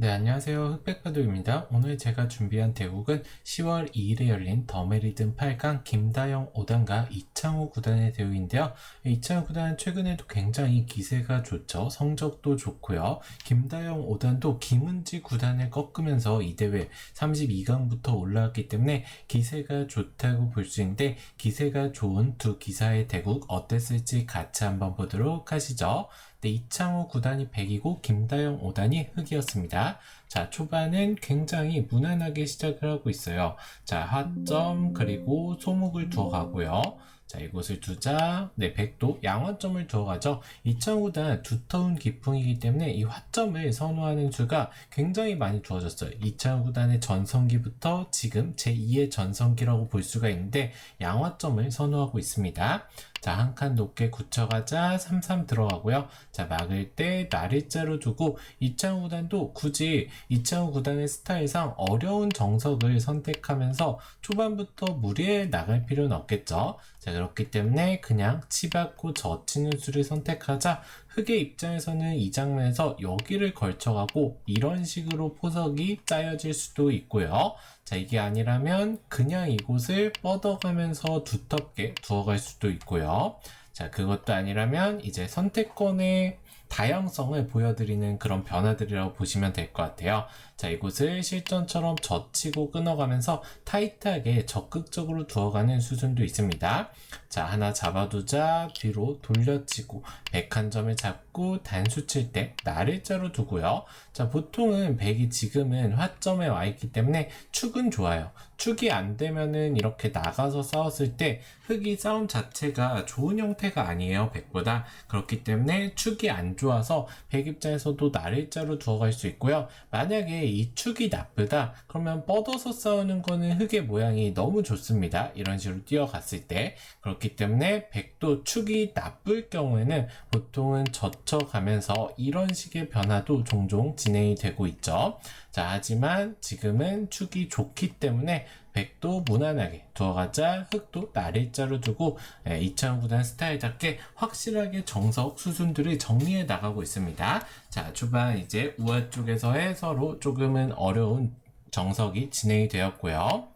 네, 안녕하세요. 흑백파도입니다. 오늘 제가 준비한 대국은 10월 2일에 열린 더메리든 8강 김다영 5단과 이창호 구단의 대국인데요. 이창호 구단 최근에도 굉장히 기세가 좋죠. 성적도 좋고요. 김다영 5단도 김은지 구단을 꺾으면서 이 대회 32강부터 올라왔기 때문에 기세가 좋다고 볼 수 있는데 기세가 좋은 두 기사의 대국 어땠을지 같이 한번 보도록 하시죠. 네, 이창호 9단이 100이고 김다영 5단이 흑이었습니다. 자, 초반은 굉장히 무난하게 시작을 하고 있어요. 자, 하점 그리고 소목을 두어 가고요. 자, 이곳을 두자. 네, 100도 양화점을 두어가죠. 2009단 두터운 기풍이기 때문에 이 화점을 선호하는 수가 굉장히 많이 두어졌어요. 2009단의 전성기부터 지금 제2의 전성기라고 볼 수가 있는데 양화점을 선호하고 있습니다. 자, 한 칸 높게 굳혀가자 33 들어가고요. 자, 막을 때 나리자로 두고 이창호 구단도 굳이 이창호 구단의 스타일상 어려운 정석을 선택하면서 초반부터 무리해 나갈 필요는 없겠죠. 자, 그렇기 때문에 그냥 치받고 젖히는 수를 선택하자 흑의 입장에서는 이 장면에서 여기를 걸쳐가고 이런 식으로 포석이 짜여질 수도 있고요. 자, 이게 아니라면 그냥 이곳을 뻗어가면서 두텁게 두어갈 수도 있고요. 자, 그것도 아니라면 이제 선택권의 다양성을 보여드리는 그런 변화들이라고 보시면 될 것 같아요. 자, 이곳을 실전처럼 젖히고 끊어가면서 타이트하게 적극적으로 두어가는 수준도 있습니다. 자, 하나 잡아두자 뒤로 돌려치고 101점을 잡고 단수 칠 때 나를자로 두고요. 자, 보통은 100이 지금은 화점에 와 있기 때문에 축은 좋아요. 축이 안 되면은 이렇게 나가서 싸웠을 때 흑이 싸움 자체가 좋은 형태가 아니에요. 100보다. 그렇기 때문에 축이 안 좋아서 100 입장에서도 나를자로 두어갈 수 있고요. 만약에 이 축이 나쁘다. 그러면 뻗어서 싸우는 거는 흑의 모양이 너무 좋습니다. 이런 식으로 뛰어갔을 때. 그렇기 때문에 100도 축이 나쁠 경우에는 보통은 젖혀가면서 이런 식의 변화도 종종 진행이 되고 있죠. 자, 하지만 지금은 축이 좋기 때문에 100도 무난하게 두어가자 흑도 나일자로 두고 2009단 스타일답게 확실하게 정석 수순들을 정리해 나가고 있습니다. 자, 초반 이제 우아 쪽에서의 서로 조금은 어려운 정석이 진행이 되었고요.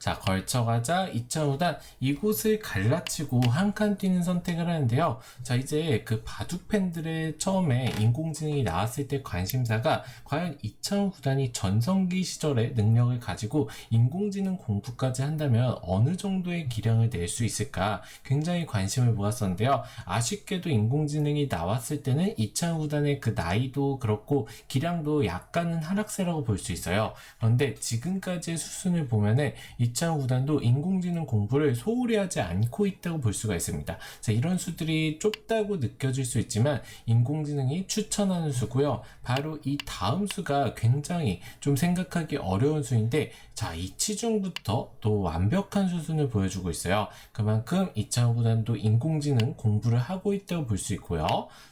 자, 걸쳐가자 2005단 이곳을 갈라치고 한 칸 뛰는 선택을 하는데요. 자, 이제 그 바둑 팬들의 처음에 인공지능이 나왔을 때 관심사가 과연 2009단이 전성기 시절의 능력을 가지고 인공지능 공부까지 한다면 어느 정도의 기량을 낼 수 있을까 굉장히 관심을 모았었는데요. 아쉽게도 인공지능이 나왔을 때는 2009단의 그 나이도 그렇고 기량도 약간은 하락세라고 볼 수 있어요. 그런데 지금까지의 수순을 보면은 2000 구단도 인공지능 공부를 소홀히 하지 않고 있다고 볼 수가 있습니다. 자, 이런 수들이 좁다고 느껴질 수 있지만 인공지능이 추천하는 수고요. 바로 이 다음 수가 굉장히 좀 생각하기 어려운 수인데 자, 이 치중부터 또 완벽한 수준을 보여주고 있어요. 그만큼 2차 구단도 인공지능 공부를 하고 있다고 볼 수 있고요.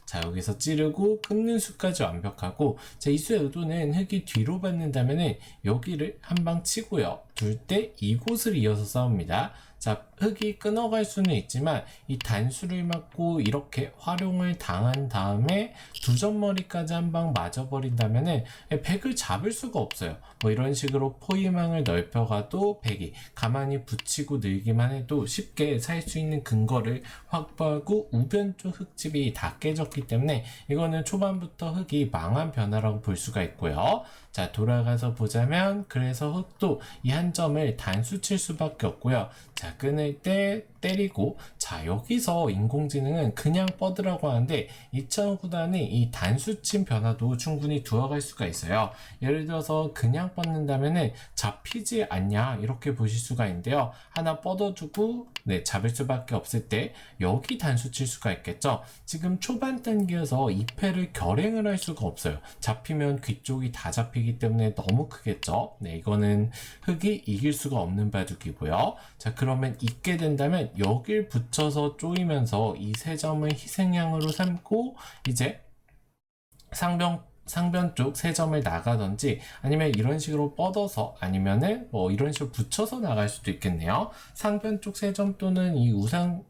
자, 여기서 찌르고 끊는 수까지 완벽하고 자, 이 수의 의도는 흙이 뒤로 받는다면은 여기를 한 방 치고요. 둘 때 이 곳을 이어서 싸웁니다. 자, 흙이 끊어갈 수는 있지만 이 단수를 맞고 이렇게 활용을 당한 다음에 두 점머리까지 한 방 맞아버린다면은 백을 잡을 수가 없어요. 뭐 이런 식으로 포위망을 넓혀가도 백이 가만히 붙이고 늘기만 해도 쉽게 살 수 있는 근거를 확보하고 우변 쪽 흙집이 다 깨졌기 때문에 이거는 초반부터 흙이 망한 변화라고 볼 수가 있고요. 자, 돌아가서 보자면 그래서 흙도 이 한 점을 단수 칠 수밖에 없고요. 자, 끊을 때 때리고. 자 여기서 인공지능은 그냥 뻗으라고 하는데 2009단이 이 단수침 변화도 충분히 두어갈 수가 있어요. 예를 들어서 그냥 뻗는다면은 잡히지 않냐 이렇게 보실 수가 있는데요. 하나 뻗어주고 네 잡을 수밖에 없을 때 여기 단수 칠 수가 있겠죠. 지금 초반 단계여서 2패를 결행을 할 수가 없어요. 잡히면 귀 쪽이 다 잡히기 때문에 너무 크겠죠. 네 이거는 흙이 이길 수가 없는 바둑이고요. 자 그 러면 있게 된다면 여길 붙여서 쪼이면서 이 세 점을 희생양으로 삼고 이제 상병 상변 쪽 세 점을 나가든지 아니면 이런 식으로 뻗어서 아니면은 뭐 이런 식으로 붙여서 나갈 수도 있겠네요. 상변 쪽 세 점 또는 이 우상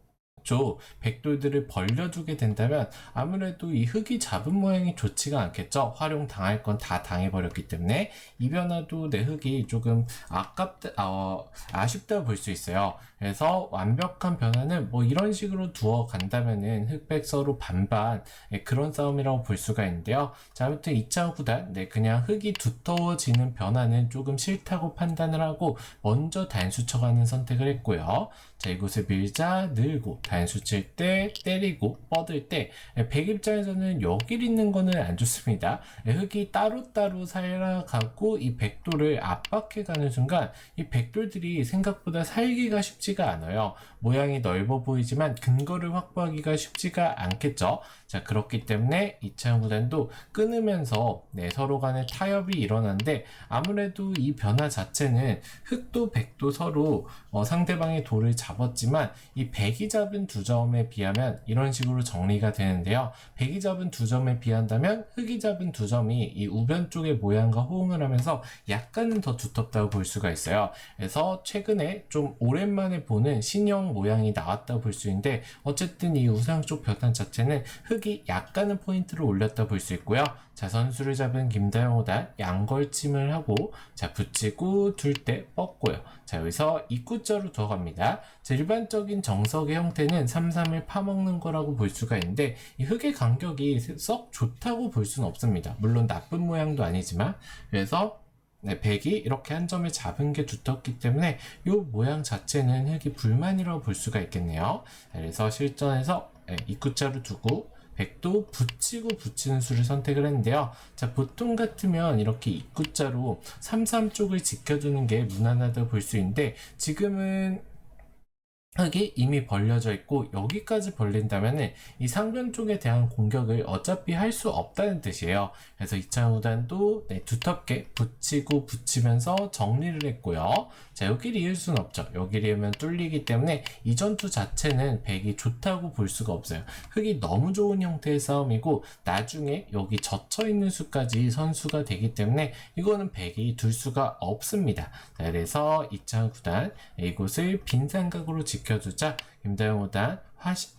쪽 백돌들을 벌려두게 된다면 아무래도 이 흙이 잡은 모양이 좋지가 않겠죠. 활용 당할 건 다 당해버렸기 때문에 이 변화도 내 흙이 조금 아깝다, 어, 아쉽다 볼 수 있어요. 그래서 완벽한 변화는 뭐 이런 식으로 두어 간다면은 흑백 서로 반반 예, 그런 싸움이라고 볼 수가 있는데요. 자, 아무튼 2차 구단, 네, 그냥 흙이 두터워지는 변화는 조금 싫다고 판단을 하고 먼저 단수 쳐가는 선택을 했고요. 자, 이곳에 밀자, 늘고, 단수 칠 때, 때리고, 뻗을 때, 예, 백 입장에서는 여길 있는 거는 안 좋습니다. 예, 흙이 따로따로 살아가고 이 백돌을 압박해가는 순간 이 백돌들이 생각보다 살기가 쉽지 가 않아요. 모양이 넓어 보이지만 근거를 확보하기가 쉽지가 않겠죠. 자, 그렇기 때문에 이창 구단도 끊으면서 네, 서로 간의 타협이 일어나는데 아무래도 이 변화 자체는 흑도 백도 서로 어, 상대방의 돌을 잡았지만 이 백이 잡은 두 점에 비하면 이런 식으로 정리가 되는데요. 백이 잡은 두 점에 비한다면 흑이 잡은 두 점이 이 우변 쪽의 모양과 호응을 하면서 약간은 더 두텁다고 볼 수가 있어요. 그래서 최근에 좀 오랜만에 보는 신형 모양이 나왔다 볼수 있는데 어쨌든 이 우상 쪽 변화 자체는 흑이 약간은 포인트를 올렸다 볼 수 있고요. 자 선수를 잡은 김다영 호단 양걸침을 하고 자 붙이고 둘 때 뻗고요. 자 여기서 입구자로 들어갑니다. 자, 일반적인 정석의 형태는 3-3을 파먹는 거라고 볼 수가 있는데 이 흑의 간격이 썩 좋다고 볼 수는 없습니다. 물론 나쁜 모양도 아니지만 그래서 네, 백이 이렇게 한 점을 잡은 게 두텁기 때문에 이 모양 자체는 흑이 불만이라고 볼 수가 있겠네요. 그래서 실전에서 네, 입구자로 두고 백도 붙이고 붙이는 수를 선택을 했는데요. 자, 보통 같으면 이렇게 입구자로 33 쪽을 지켜주는 게 무난하다 볼수 있는데 지금은 흙이 이미 벌려져 있고 여기까지 벌린다면은 이 상변 쪽에 대한 공격을 어차피 할 수 없다는 뜻이에요. 그래서 이창우단도 네, 두텁게 붙이고 붙이면서 정리를 했고요. 자 여기를 이을 수는 없죠. 여기를 이으면 뚫리기 때문에 이 전투 자체는 백이 좋다고 볼 수가 없어요. 흙이 너무 좋은 형태의 싸움이고 나중에 여기 젖혀 있는 수까지 선수가 되기 때문에 이거는 백이 둘 수가 없습니다. 자, 그래서 이창 구단 이곳을 빈 삼각으로 지켜주자 호단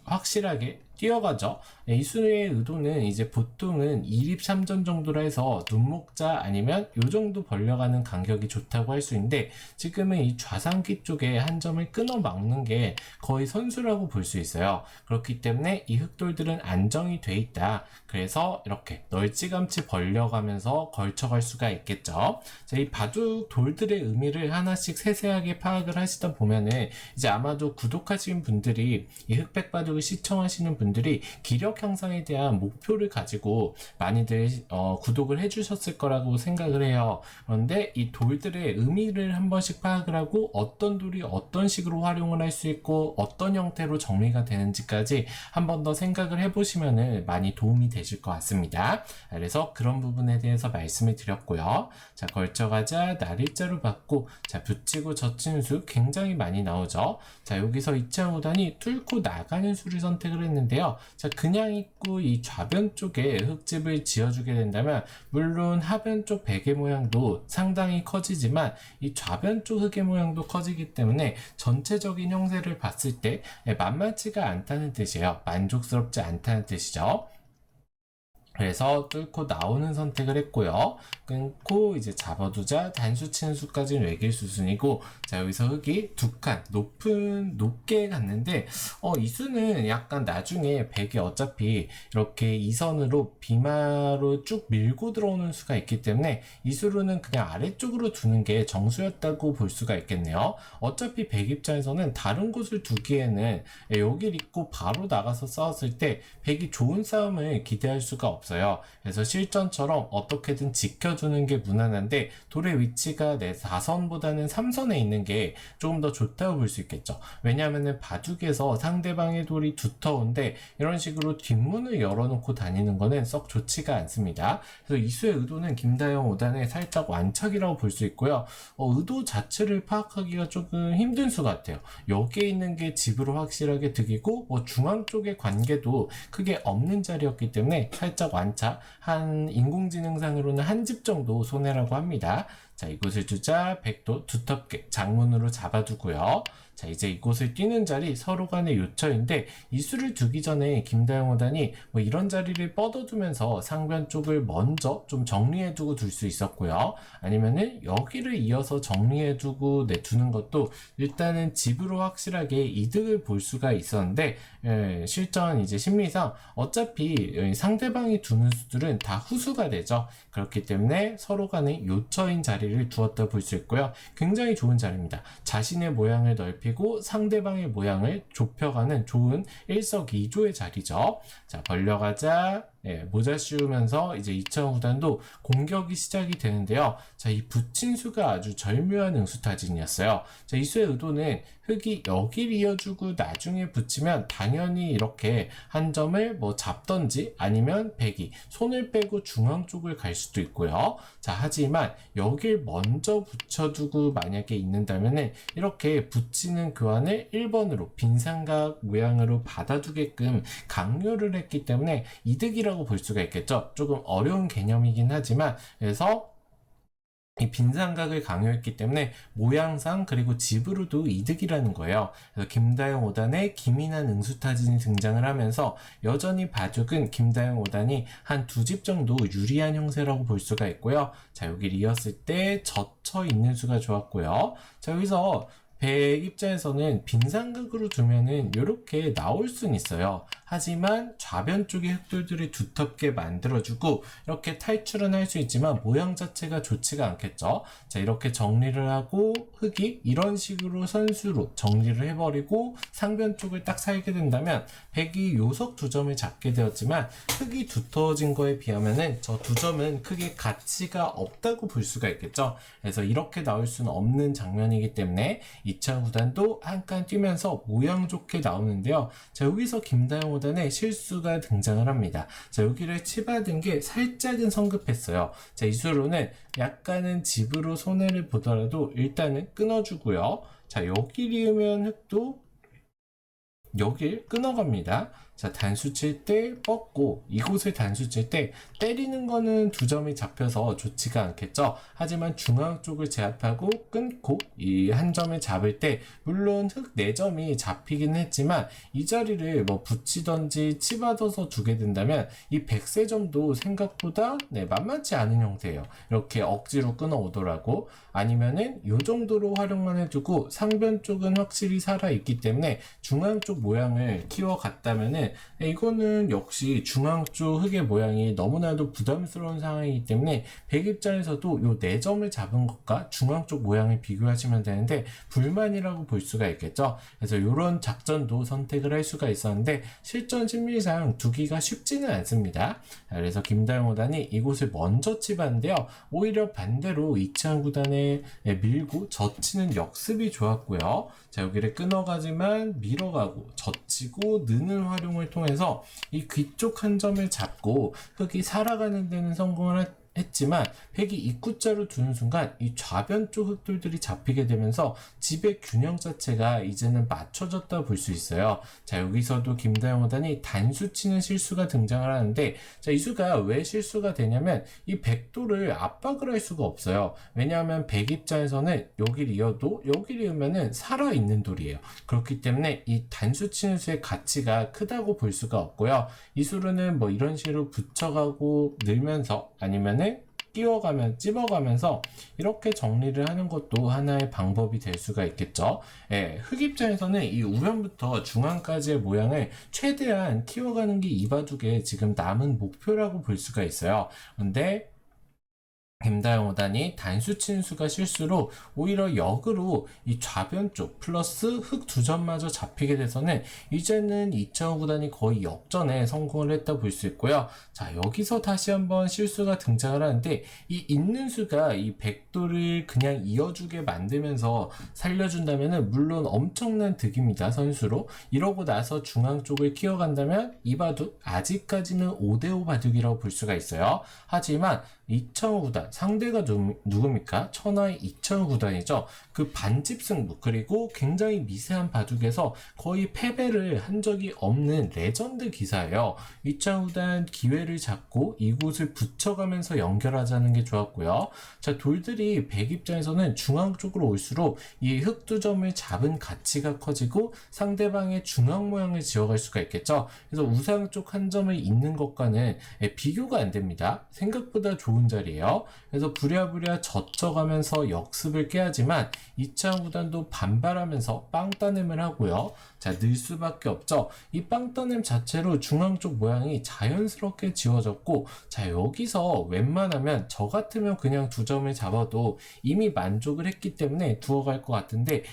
확실하게 뛰어가죠. 네, 이수의 의도는 이제 보통은 2립 3전 정도로 해서 눈목자 아니면 요 정도 벌려가는 간격이 좋다고 할 수 있는데 지금은 이 좌상기 쪽에 한 점을 끊어 막는 게 거의 선수라고 볼 수 있어요. 그렇기 때문에 이 흑돌들은 안정이 돼 있다. 그래서 이렇게 널찌감치 벌려가면서 걸쳐갈 수가 있겠죠. 자, 이 바둑 돌들의 의미를 하나씩 세세하게 파악을 하시다 보면은 이제 아마도 구독하신 분들 이 이 흑백 바둑을 시청하시는 분들이 기력 향상에 대한 목표를 가지고 많이들 어, 구독을 해주셨을 거라고 생각을 해요. 그런데 이 돌들의 의미를 한 번씩 파악을 하고 어떤 돌이 어떤 식으로 활용을 할 수 있고 어떤 형태로 정리가 되는지까지 한 번 더 생각을 해보시면 많이 도움이 되실 것 같습니다. 그래서 그런 부분에 대해서 말씀을 드렸고요. 자 걸쳐가자 날일자로 받고 자 붙이고 젖히는 수 굉장히 많이 나오죠. 자 여기서 2차 호단이 뚫고 나가는 수를 선택을 했는데요. 자 그냥 있고 이 좌변 쪽에 흙집을 지어주게 된다면 물론 하변 쪽 베개 모양도 상당히 커지지만 이 좌변 쪽 흙의 모양도 커지기 때문에 전체적인 형태를 봤을 때 만만치가 않다는 뜻이에요. 만족스럽지 않다는 뜻이죠. 그래서 뚫고 나오는 선택을 했고요. 끊고 이제 잡아두자 단수 치는 수까지는 외길 수순이고 자 여기서 흙이 두 칸 높은 높게 갔는데 어 이 수는 약간 나중에 백이 어차피 이렇게 이선으로 비마로 쭉 밀고 들어오는 수가 있기 때문에 이 수로는 그냥 아래쪽으로 두는 게 정수였다고 볼 수가 있겠네요. 어차피 백 입장에서는 다른 곳을 두기에는 여기를 있고 바로 나가서 싸웠을 때 백이 좋은 싸움을 기대할 수가 없어요. 없어요. 그래서 실전처럼 어떻게든 지켜주는 게 무난한데 돌의 위치가 내 4선보다는 3선에 있는 게 조금 더 좋다고 볼 수 있겠죠. 왜냐하면 바둑에서 상대방의 돌이 두터운데 이런 식으로 뒷문을 열어놓고 다니는 거는 썩 좋지가 않습니다. 그래서 이수의 의도는 김다영 5단의 살짝 완착이라고 볼 수 있고요. 어, 의도 자체를 파악하기가 조금 힘든 수 같아요. 여기에 있는 게 집으로 확실하게 득이고 뭐 중앙 쪽의 관계도 크게 없는 자리였기 때문에 살짝 완차 한 인공지능상으로는 한 집 정도 손해라고 합니다. 자 이곳을 주자 백도 두텁게 장문으로 잡아두고요. 자, 이제 이곳을 뛰는 자리 서로 간의 요처인데 이 수를 두기 전에 김다영 오단이 뭐 이런 자리를 뻗어두면서 상변 쪽을 먼저 좀 정리해두고 둘 수 있었고요. 아니면은 여기를 이어서 정리해두고 내두는 것도 일단은 집으로 확실하게 이득을 볼 수가 있었는데 예, 실전 이제 심리상 어차피 예, 상대방이 두는 수들은 다 후수가 되죠. 그렇기 때문에 서로 간의 요처인 자리를 두었다 볼 수 있고요. 굉장히 좋은 자리입니다. 자신의 모양을 넓히 고 상대방의 모양을 좁혀가는 좋은 일석이조의 자리죠. 자, 벌려가자. 예, 모자 씌우면서 이제 2차원 구단도 공격이 시작이 되는데요. 자, 이 붙인 수가 아주 절묘한 응수타진이었어요. 자, 이 수의 의도는 흙이 여길 이어주고 나중에 붙이면 당연히 이렇게 한 점을 뭐 잡던지 아니면 백이 손을 빼고 중앙 쪽을 갈 수도 있고요. 자, 하지만 여길 먼저 붙여두고 만약에 있는다면은 이렇게 붙이는 교환을 1번으로 빈삼각 모양으로 받아두게끔 강요를 했기 때문에 이득이라 고 볼 수가 있겠죠. 조금 어려운 개념이긴 하지만 그래서 이 빈삼각을 강요했기 때문에 모양상 그리고 집으로도 이득이라는 거예요. 그래서 김다영 5단에 김인한 응수타진이 등장을 하면서 여전히 바둑은 김다영 5단이 한 두 집 정도 유리한 형세라고 볼 수가 있고요. 자 여기를 이었을 때 젖혀 있는 수가 좋았고요. 자 여기서 배 입장에서는 빈상극으로 두면은 이렇게 나올 수는 있어요. 하지만 좌변 쪽의 흑돌들을 두텁게 만들어주고 이렇게 탈출은 할 수 있지만 모양 자체가 좋지가 않겠죠. 자 이렇게 정리를 하고 흑이 이런 식으로 선수로 정리를 해버리고 상변 쪽을 딱 살게 된다면 백이 요석 두 점을 잡게 되었지만 흑이 두터워진 거에 비하면은 저 두 점은 크게 가치가 없다고 볼 수가 있겠죠. 그래서 이렇게 나올 수는 없는 장면이기 때문에 2차 구단도 한칸 뛰면서 모양 좋게 나오는데요. 자 여기서 김다영 오단의 실수가 등장을 합니다. 자 여기를 치받은 게 살짝은 성급했어요. 자 이수로는 약간은 집으로 손해를 보더라도 일단은 끊어주고요. 자 여기 리으면 흙도 여길 끊어갑니다. 자, 단수 칠 때 뻗고 이곳을 단수 칠 때 때리는 거는 두 점이 잡혀서 좋지가 않겠죠. 하지만 중앙 쪽을 제압하고 끊고 이 한 점을 잡을 때 물론 흑 네 점이 잡히긴 했지만 이 자리를 뭐 붙이던지 치받아서 두게 된다면 이 백세 점도 생각보다 네, 만만치 않은 형태예요. 이렇게 억지로 끊어 오더라고 아니면은 요 정도로 활용만 해두고 상변 쪽은 확실히 살아 있기 때문에 중앙 쪽 모양을 키워 갔다면은 이거는 역시 중앙 쪽 흙의 모양이 너무나도 부담스러운 상황이기 때문에 백 입장에서도 요네 점을 잡은 것과 중앙 쪽 모양을 비교하시면 되는데 불만이라고 볼 수가 있겠죠. 그래서 이런 작전도 선택을 할 수가 있었는데 실전 심리상 두기가 쉽지는 않습니다. 그래서 김다영 오단이 이곳을 먼저 치봤는데요. 오히려 반대로 이창 구단에 밀고 젖히는 역습이 좋았고요. 자 여기를 끊어가지만 밀어가고 젖히고 느는 활용을 통해서 이 귀 쪽 한 점을 잡고 흙이 살아가는 데는 성공을 했 했지만 백이 입구자로 두는 순간 이 좌변 쪽 흑돌들이 잡히게 되면서 집의 균형 자체가 이제는 맞춰졌다 볼 수 있어요. 자 여기서도 김다영 호단이 단수 치는 실수가 등장을 하는데 자 이수가 왜 실수가 되냐면 이 백도를 압박을 할 수가 없어요. 왜냐하면 백 입장에서는 여기를 이어도 여기를 이으면은 살아 있는 돌이에요. 그렇기 때문에 이 단수 치는 수의 가치가 크다고 볼 수가 없고요. 이수로는 뭐 이런 식으로 붙여가고 늘면서 아니면은 끼워가면 찝어가면서 이렇게 정리를 하는 것도 하나의 방법이 될 수가 있겠죠. 예, 흙 입장에서는 이 우변부터 중앙까지의 모양을 최대한 키워가는 게 이바둑의 지금 남은 목표라고 볼 수가 있어요. 근데 김다영 5단이 단수 친수가 실수로 오히려 역으로 이 좌변 쪽 플러스 흑 두 점마저 잡히게 돼서는 이제는 2차원 구단이 거의 역전에 성공을 했다 볼 수 있고요. 자 여기서 다시 한번 실수가 등장을 하는데 이 있는 수가 이 백도를 그냥 이어주게 만들면서 살려준다면은 물론 엄청난 득입니다 선수로 이러고 나서 중앙 쪽을 키워간다면 이 바둑 아직까지는 5대5 바둑이라고 볼 수가 있어요. 하지만 이창호 구단 상대가 누, 누굽니까? 천하의 이창호 구단이죠. 그 반집 승부 그리고 굉장히 미세한 바둑에서 거의 패배를 한 적이 없는 레전드 기사예요. 구단 기회를 잡고 이곳을 붙여가면서 연결하자는 게 좋았고요. 자 돌들이 백 입장에서는 중앙 쪽으로 올수록 이 흑두점을 잡은 가치가 커지고 상대방의 중앙 모양을 지어갈 수가 있겠죠. 그래서 우상 쪽 한 점을 잇는 것과는 예, 비교가 안 됩니다. 생각보다 좋은 자리예요. 그래서 부랴부랴 젖혀가면서 역습을 깨야지만 이창호 구단도 반발하면서 빵 따냄을 하고요. 자, 늘 수밖에 없죠. 이빵 따냄 자체로 중앙 쪽 모양이 자연스럽게 지워졌고, 자, 여기서 웬만하면 저 같으면 그냥 두 점을 잡아도 이미 만족을 했기 때문에 두어 갈 것 같은데,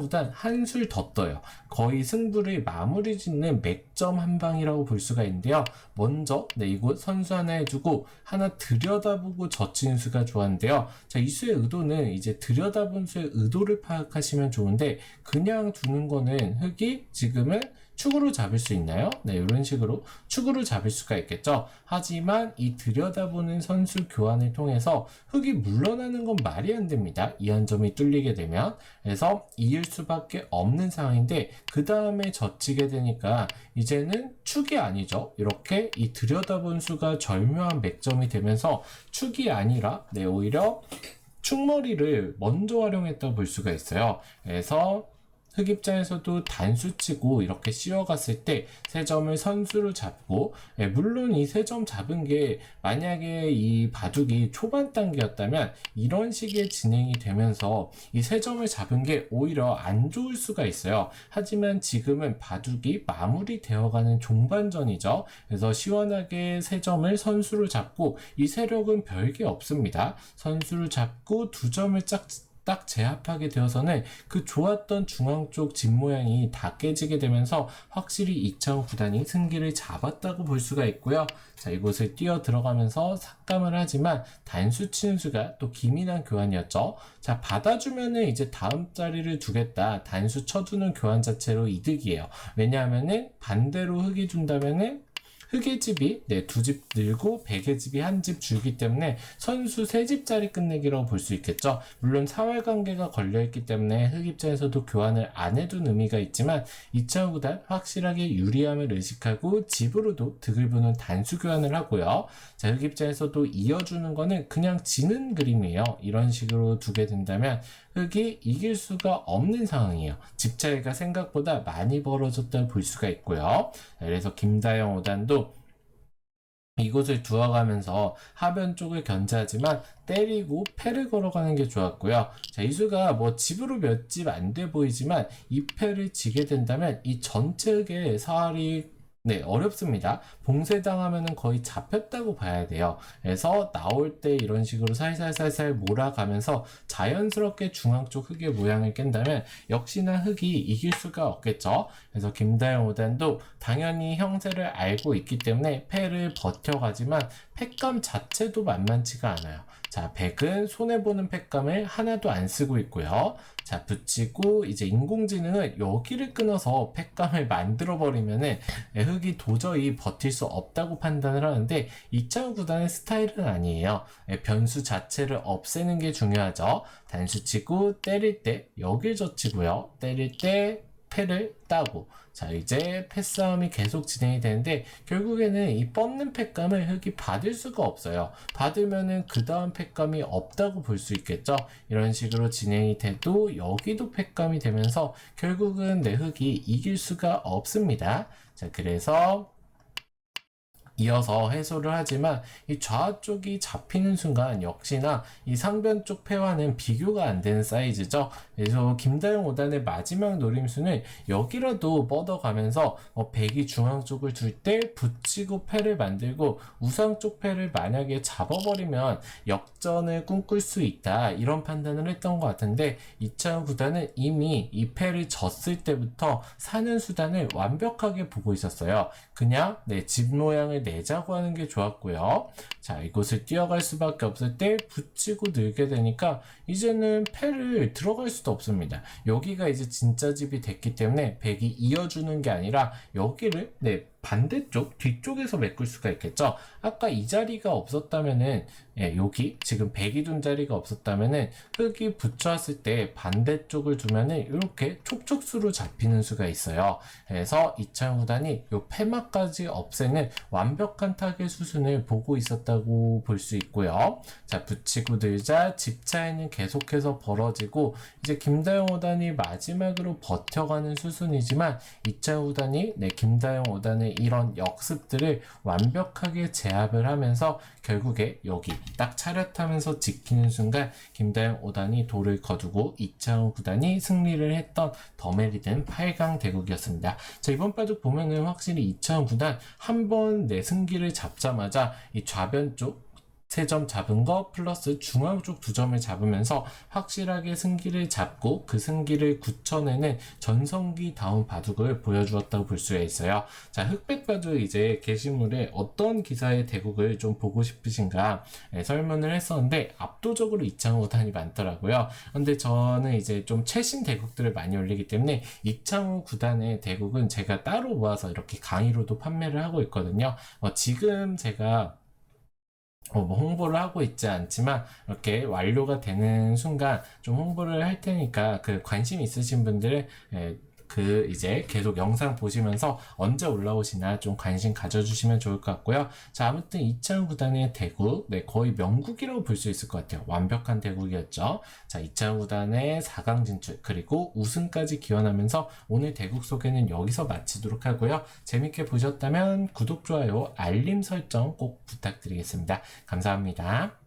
구단 한술 더 떠요. 거의 승부를 마무리 짓는 맥점 한 방이라고 볼 수가 있는데요. 먼저 네, 이곳 선수 하나 해주고 하나 들여다보고 젖히는 수가 좋았는데요. 자, 이 수의 의도는 이제 들여다본 수의 의도를 파악하시면 좋은데 그냥 두는 거는 흙이 지금은 축으로 잡을 수 있나요? 네, 이런 식으로 축으로 잡을 수가 있겠죠. 하지만 이 들여다보는 선수 교환을 통해서 흙이 물러나는 건 말이 안 됩니다. 이 한 점이 뚫리게 되면. 그래서 이길 수밖에 없는 상황인데, 그 다음에 젖히게 되니까 이제는 축이 아니죠. 이렇게 이 들여다본 수가 절묘한 맥점이 되면서 축이 아니라, 네, 오히려 축머리를 먼저 활용했다 볼 수가 있어요. 그래서 흑 입장에서도 단수치고 이렇게 씌워갔을 때 세 점을 선수로 잡고 예, 물론 이 세 점 잡은 게 만약에 이 바둑이 초반 단계였다면 이런 식의 진행이 되면서 이 세 점을 잡은 게 오히려 안 좋을 수가 있어요. 하지만 지금은 바둑이 마무리되어가는 종반전이죠. 그래서 시원하게 세 점을 선수로 잡고 이 세력은 별게 없습니다. 선수를 잡고 두 점을 짝 딱 제압하게 되어서는 그 좋았던 중앙 쪽 집 모양이 다 깨지게 되면서 확실히 이창호 구단이 승기를 잡았다고 볼 수가 있고요. 자, 이곳을 뛰어 들어가면서 삭감을 하지만 단수 치는 수가 또 기민한 교환이었죠. 자, 받아주면은 이제 다음 자리를 두겠다. 단수 쳐두는 교환 자체로 이득이에요. 왜냐하면은 반대로 흑이 준다면은 흑의 집이 네, 두 집 늘고 백의 집이 한 집 줄기 때문에 선수 세 집짜리 끝내기라고 볼 수 있겠죠. 물론 사활 관계가 걸려 있기 때문에 흑 입장에서도 교환을 안 해둔 의미가 있지만 이창호 구단 확실하게 유리함을 의식하고 집으로도 득을 보는 단수 교환을 하고요. 자, 흑 입장에서도 이어주는 거는 그냥 지는 그림이에요. 이런 식으로 두게 된다면 흑이 이길 수가 없는 상황이에요. 집 차이가 생각보다 많이 벌어졌다 볼 수가 있고요. 그래서 김다영 오단도 이곳을 두어가면서 하변 쪽을 견제하지만 때리고 패를 걸어가는 게 좋았고요. 자, 이수가 뭐 집으로 몇 집 안 돼 보이지만 이 패를 지게 된다면 이 전체 흑의 사활이 네, 어렵습니다. 봉쇄당하면은 거의 잡혔다고 봐야 돼요. 그래서 나올 때 이런 식으로 살살살살 몰아가면서 자연스럽게 중앙 쪽 흙의 모양을 깬다면 역시나 흙이 이길 수가 없겠죠. 그래서 김다영 오단도 당연히 형세를 알고 있기 때문에 패를 버텨가지만 팩감 자체도 만만치가 않아요. 자, 백은 손해보는 팩감을 하나도 안 쓰고 있고요. 자, 붙이고 이제 인공지능은 여기를 끊어서 팩감을 만들어 버리면은 흙이 도저히 버틸 수 없다고 판단을 하는데 이창호 구단의 스타일은 아니에요. 변수 자체를 없애는 게 중요하죠. 단수 치고 때릴 때 여길 젖히고요. 때릴 때 패를 따고. 자 이제 패싸움이 계속 진행이 되는데 결국에는 이 뻗는 패감을 흙이 받을 수가 없어요. 받으면은 그 다음 패감이 없다고 볼 수 있겠죠? 이런 식으로 진행이 돼도 여기도 패감이 되면서 결국은 내 흙이 이길 수가 없습니다. 자 그래서 이어서 해소를 하지만 이 좌 쪽이 잡히는 순간 역시나 이 상변 쪽 패와는 비교가 안 되는 사이즈죠. 그래서 김다영 5단의 마지막 노림수는 여기라도 뻗어가면서 어, 백이 중앙 쪽을 둘 때 붙이고 패를 만들고 우상 쪽 패를 만약에 잡아버리면 역전을 꿈꿀 수 있다 이런 판단을 했던 것 같은데 이차원 구단은 이미 이 패를 졌을 때부터 사는 수단을 완벽하게 보고 있었어요. 그냥 내집 모양을 내자고 하는 게 좋았고요. 자, 이곳을 뛰어갈 수밖에 없을 때 붙이고 늘게 되니까 이제는 패를 들어갈 수도 없습니다. 여기가 이제 진짜 집이 됐기 때문에 백이 이어주는 게 아니라 여기를 네, 반대쪽 뒤쪽에서 메꿀 수가 있겠죠. 아까 이 자리가 없었다면은 예, 여기 지금 백이 둔 자리가 없었다면은 흙이 붙여왔을 때 반대쪽을 두면은 이렇게 촉촉수로 잡히는 수가 있어요. 그래서 이창 구단이 요 패막까지 없애는 완벽한 타겟 수순을 보고 있었다고 볼 수 있고요. 자 붙이고 들자 집 차이는 계속해서 벌어지고 이제 김다영 오단이 마지막으로 버텨가는 수순이지만 이창 구단이 네 김다영 오단의 이런 역습들을 완벽하게 제압을 하면서 결국에 여기 딱 차렷하면서 지키는 순간 김다영 5단이 돌을 거두고 이창호 9단이 승리를 했던 더메리든 8강 대국이었습니다. 자 이번 바둑 보면은 확실히 이창호 9단 한 번 내 승기를 잡자마자 이 좌변 쪽 세 점 잡은 거 플러스 중앙 쪽 두 점을 잡으면서 확실하게 승기를 잡고 그 승기를 굳혀내는 전성기 다운 바둑을 보여주었다고 볼 수가 있어요. 자, 흑백 바둑 이제 게시물에 어떤 기사의 대국을 좀 보고 싶으신가 예, 설문을 했었는데 압도적으로 이창호 구단이 많더라고요. 근데 저는 이제 좀 최신 대국들을 많이 올리기 때문에 이창호 구단의 대국은 제가 따로 모아서 이렇게 강의로도 판매를 하고 있거든요. 어, 지금 제가 어, 뭐 홍보를 하고 있지 않지만 이렇게 완료가 되는 순간 좀 홍보를 할 테니까 그 관심 있으신 분들은 예, 그 이제 계속 영상 보시면서 언제 올라오시나 좀 관심 가져주시면 좋을 것 같고요. 자 아무튼 2009단의 대국 네 거의 명국이라고 볼 수 있을 것 같아요. 완벽한 대국이었죠. 자 2009단의 4강 진출 그리고 우승까지 기원하면서 오늘 대국 소개는 여기서 마치도록 하고요. 재밌게 보셨다면 구독 좋아요 알림 설정 꼭 부탁드리겠습니다. 감사합니다.